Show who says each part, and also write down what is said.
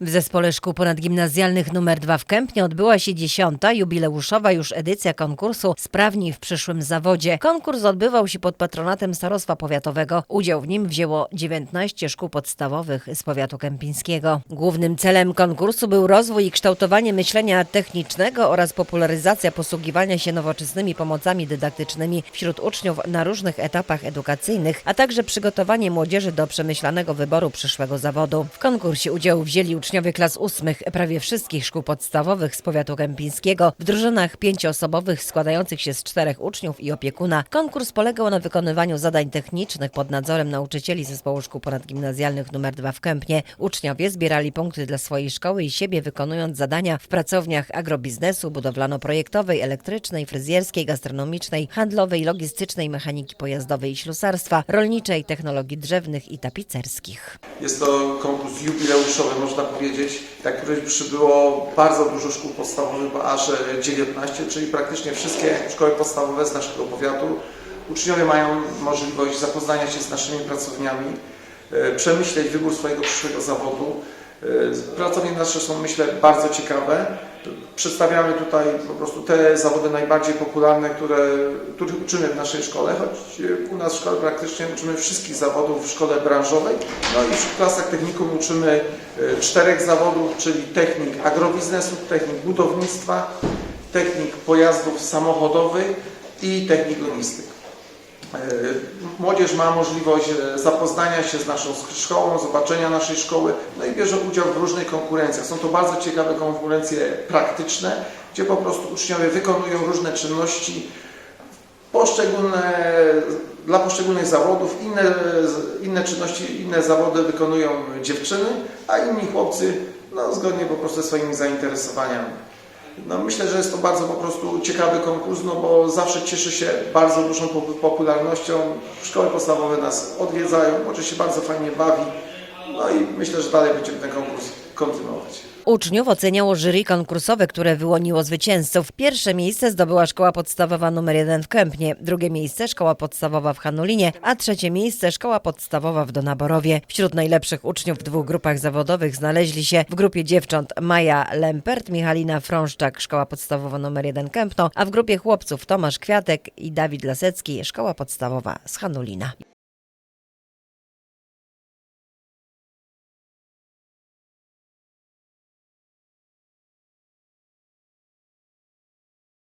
Speaker 1: W Zespole Szkół Ponadgimnazjalnych nr 2 w Kępnie odbyła się dziesiąta, jubileuszowa już edycja konkursu Sprawni w przyszłym zawodzie. Konkurs odbywał się pod patronatem Starostwa Powiatowego. Udział w nim wzięło 19 szkół podstawowych z powiatu kępińskiego. Głównym celem konkursu był rozwój i kształtowanie myślenia technicznego oraz popularyzacja posługiwania się nowoczesnymi pomocami dydaktycznymi wśród uczniów na różnych etapach edukacyjnych, a także przygotowanie młodzieży do przemyślanego wyboru przyszłego zawodu. W konkursie udział wzięli uczniowie klas ósmych prawie wszystkich szkół podstawowych z powiatu kępińskiego w drużynach pięcioosobowych składających się z czterech uczniów i opiekuna. Konkurs polegał na wykonywaniu zadań technicznych pod nadzorem nauczycieli zespołu szkół ponadgimnazjalnych nr 2 w Kępnie. Uczniowie zbierali punkty dla swojej szkoły i siebie wykonując zadania w pracowniach agrobiznesu, budowlano-projektowej, elektrycznej, fryzjerskiej, gastronomicznej, handlowej, logistycznej, mechaniki pojazdowej i ślusarstwa, rolniczej, technologii drzewnych i tapicerskich.
Speaker 2: Jest to konkurs jubileuszowy, można powiedzieć, tak którym przybyło bardzo dużo szkół podstawowych, bo aż e, 19, czyli praktycznie wszystkie szkoły podstawowe z naszego powiatu. Uczniowie mają możliwość zapoznania się z naszymi pracowniami, e, przemyśleć wybór swojego przyszłego zawodu. E, Pracownie nasze są, myślę, bardzo ciekawe. Przedstawiamy tutaj po prostu te zawody najbardziej popularne, które, których uczymy w naszej szkole, choć u nas w szkole praktycznie uczymy wszystkich zawodów w szkole branżowej. No i w klasach technikum uczymy e, czterech zawodów, czyli technik agrobiznesu, technik budownictwa, technik pojazdów samochodowych i technik logistyki. E, Młodzież ma możliwość e, zapoznania się z naszą szkołą, zobaczenia naszej szkoły, no i bierze udział w różnych konkurencjach. Są to bardzo ciekawe konkurencje praktyczne, gdzie po prostu uczniowie wykonują różne czynności poszczególne, dla poszczególnych zawodów. Inne, inne czynności, inne zawody wykonują dziewczyny, a inni chłopcy no, zgodnie po prostu ze swoimi zainteresowaniami. No, myślę, że jest to bardzo po prostu ciekawy konkurs, no bo zawsze cieszy się bardzo dużą pop- popularnością. Szkoły podstawowe nas odwiedzają, młodzież się bardzo fajnie bawi. No i myślę, że dalej będziemy ten konkurs kontynuować.
Speaker 1: Uczniów oceniało jury konkursowe, które wyłoniło zwycięzców. Pierwsze miejsce zdobyła szkoła podstawowa nr 1 w Kępnie, drugie miejsce szkoła podstawowa w Hanulinie, a trzecie miejsce szkoła podstawowa w Donaborowie. Wśród najlepszych uczniów w dwóch grupach zawodowych znaleźli się w grupie dziewcząt Maja Lempert, Michalina Frąszczak, szkoła podstawowa nr 1 Kępno, a w grupie chłopców Tomasz Kwiatek i Dawid Lasecki, szkoła podstawowa z Hanulina.